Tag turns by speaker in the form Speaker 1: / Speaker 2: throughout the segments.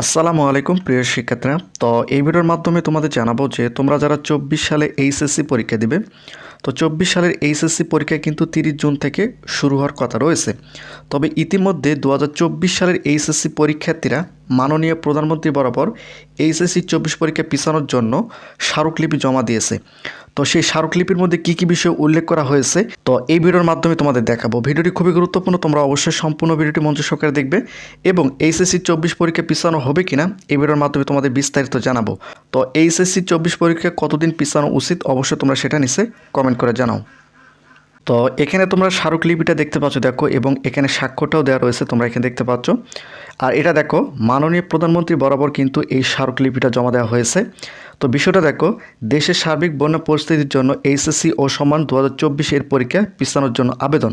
Speaker 1: আসসালামু আলাইকুম, প্রিয় শিক্ষার্থীরা। তো এই ভিডিওর মাধ্যমে তোমাদের জানাব যে তোমরা যারা চব্বিশ সালে এইচএসসি পরীক্ষা দিবে, তো চব্বিশ সালের এইচএসসি পরীক্ষা কিন্তু তিরিশ জুন থেকে শুরু হওয়ার কথা রয়েছে। তবে ইতিমধ্যে দু হাজার চব্বিশ সালের এইচএসসি পরীক্ষার্থীরা মাননীয় প্রধানমন্ত্রী বরাবর এইচএসসি চব্বিশ পরীক্ষা পিছানোর জন্য স্মারকলিপি জমা দিয়েছে। তো সেই স্মারকলিপির মধ্যে কী কী বিষয় উল্লেখ করা হয়েছে? তো এই ভিডিওর মাধ্যমে তোমাদের দেখাবো। ভিডিওটি খুবই গুরুত্বপূর্ণ, তোমরা অবশ্যই সম্পূর্ণ ভিডিওটি মঞ্চ সহকারে দেখবে এবং এইচএসসি চব্বিশ পরীক্ষা পিছানো হবে কিনা এই ভিডিওর মাধ্যমে তোমাদের বিস্তারিত জানাব। তো এইচএসসি চব্বিশ পরীক্ষা কতদিন পিছানো উচিত? অবশ্যই তোমরা সেটা নিচে কমেন্ট করে জানাও। তো এখানে তোমরা স্মারকলিপিটা দেখতে পাচ্ছ, দেখো, এবং এখানে স্বাক্ষরটাও দেওয়া রয়েছে, তোমরা এখানে দেখতে পাচ্ছ। আর এটা দেখো, মাননীয় প্রধানমন্ত্রী বরাবর কিন্তু এই স্মারকলিপিটা জমা দেওয়া হয়েছে। তো বিষয়টা দেখো, দেশের সার্বিক বন্যা পরিস্থিতির জন্য এইচএসসি ও সমান দু হাজার চব্বিশ এর পরীক্ষা পিছানোর জন্য আবেদন।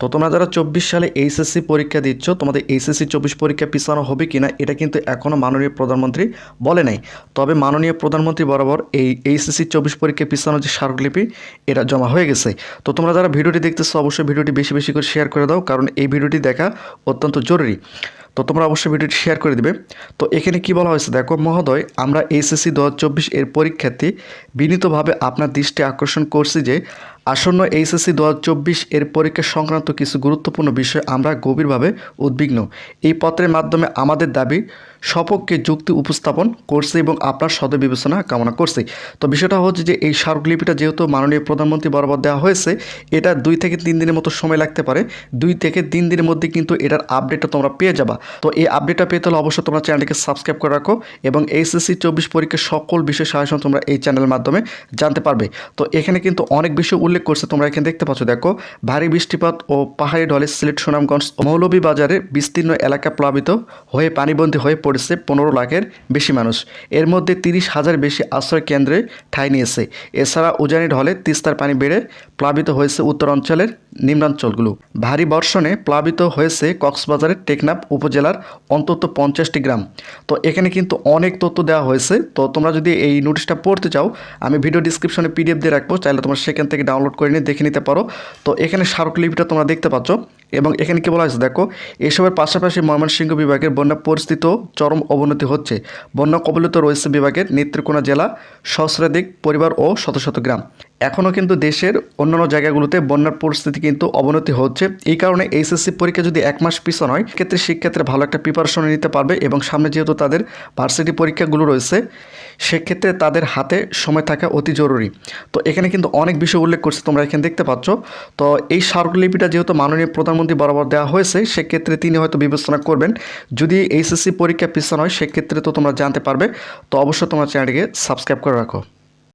Speaker 1: তো তোমরা যারা চব্বিশ সালে এইচএসসি পরীক্ষা দিচ্ছ, তোমাদের এইচএসসি চব্বিশ পরীক্ষা পিছানো হবে কিনা, এটা কিন্তু এখনও মাননীয় প্রধানমন্ত্রী বলে নাই। তবে মাননীয় প্রধানমন্ত্রী বরাবর এই এইচএসসি চব্বিশ পরীক্ষা পিছানোর যে স্মারকলিপি, এটা জমা হয়ে গেছে। তো তোমরা যারা ভিডিওটি দেখতেছো, অবশ্যই ভিডিওটি বেশি বেশি করে শেয়ার করে দাও, কারণ এই ভিডিওটি দেখা অত্যন্ত জরুরি। তো তোমরা অবশ্যই ভিডিওটি শেয়ার করে দিবে। তো এখানে কি বলা হয়েছে দেখো, মহোদয়, আমরা এইচএসসি দু এর পরীক্ষার্থী বিনীতভাবে আপনার দৃষ্টি আকর্ষণ করছি যে আসন্ন এইচএসসি দু হাজার চব্বিশ এর পরীক্ষা সংক্রান্ত কিছু গুরুত্বপূর্ণ বিষয় আমরা গভীরভাবে উদ্বিগ্ন। এই পত্রের মাধ্যমে আমাদের দাবি, সপক্ষে যুক্তি উপস্থাপন করছে এবং আপনার সদ বিবেচনা কামনা করছে। তো বিষয়টা হচ্ছে যে এই স্মারকলিপিটা যেহেতু মাননীয় প্রধানমন্ত্রী বরাবর দেওয়া হয়েছে, এটা দুই থেকে তিন দিনের মতো সময় লাগতে পারে। দুই থেকে তিন দিনের মধ্যে কিন্তু এটার আপডেটটা তোমরা পেয়ে যাবা। তো এই আপডেটটা পেয়ে তাহলে অবশ্যই তোমরা চ্যানেলটিকে সাবস্ক্রাইব করে রাখো এবং এইচএসসি চব্বিশ পরীক্ষার সকল বিষয় সাজেশন তোমরা এই চ্যানেলের মাধ্যমে জানতে পারবে। তো এখানে কিন্তু অনেক বিষয় উল্লেখ করছে, তোমরা এখানে দেখতে পাচ্ছ, দেখো, ভারী বৃষ্টিপাত ও পাহাড়ি ঢলে সিলেট, সুনামগঞ্জ মৌলভীবাজারে বিস্তীর্ণ এলাকা প্লাবিত হয়ে পানিবন্দী হয়ে পড়েছে পনেরো লাখের বেশি মানুষ। এর মধ্যে তিরিশ হাজার বেশি আশ্রয় কেন্দ্রে ঠাঁই নিয়েছে। এছাড়া উজানি ঢলে তিস্তার পানি বেড়ে প্লাবিত হয়েছে উত্তর অঞ্চলের নিম্নাঞ্চলগুলো। ভারী বর্ষণে প্লাবিত হয়েছে কক্সবাজারের টেকনাফ উপজেলার অন্তত পঞ্চাশটি গ্রাম। তো এখানে কিন্তু অনেক তথ্য দেওয়া হয়েছে। তো তোমরা যদি এই নোটিশটা পড়তে চাও, আমি ভিডিও ডিসক্রিপশনে পিডিএফ দিয়ে রাখব। চাইলে তোমরা সেখান থেকে ডাউনলোড করে নিয়ে দেখে নিতে পারো। তো এখানে স্মারকলিপিটা তোমরা দেখতে পাচ্ছ এবং এখানে কি বলা হয়েছে দেখো, এসবের পাশাপাশি ময়মনসিংহ বিভাগের বন্যা পরিস্থিতিও চরম অবনতি হচ্ছে। বন্যা কবলিত রয়েছে বিভাগের নেত্রকোনা জেলা, সহস্রাধিক পরিবার ও শত শত গ্রাম। এখনও কিন্তু দেশের অন্যান্য জায়গাগুলোতে বন্যার পরিস্থিতি কিন্তু অবনতি হচ্ছে। এই কারণে এইচএসসি পরীক্ষা যদি এক মাস পিছন হয় ক্ষেত্রে শিক্ষার্থীরা ভালো একটা প্রিপারেশন নিতে পারবে এবং সামনে যেহেতু তাদের ভার্সিটি পরীক্ষাগুলো রয়েছে, সেক্ষেত্রে তাদের হাতে সময় থাকা অতি জরুরি। তো এখানে কিন্তু অনেক বিষয় উল্লেখ করছে, তোমরা এখানে দেখতে পাচ্ছ। তো এই স্মারকলিপিটা যেহেতু মাননীয় প্রধানমন্ত্রী বরাবর দেওয়া হয়েছে, সেক্ষেত্রে তিনি হয়তো বিবেচনা করবেন। যদি এইচএসসি পরীক্ষা পিছন হয়, সেক্ষেত্রে তো তোমরা জানতে পারবে। তো অবশ্যই তোমার চ্যানেলটিকে সাবস্ক্রাইব করে রাখো।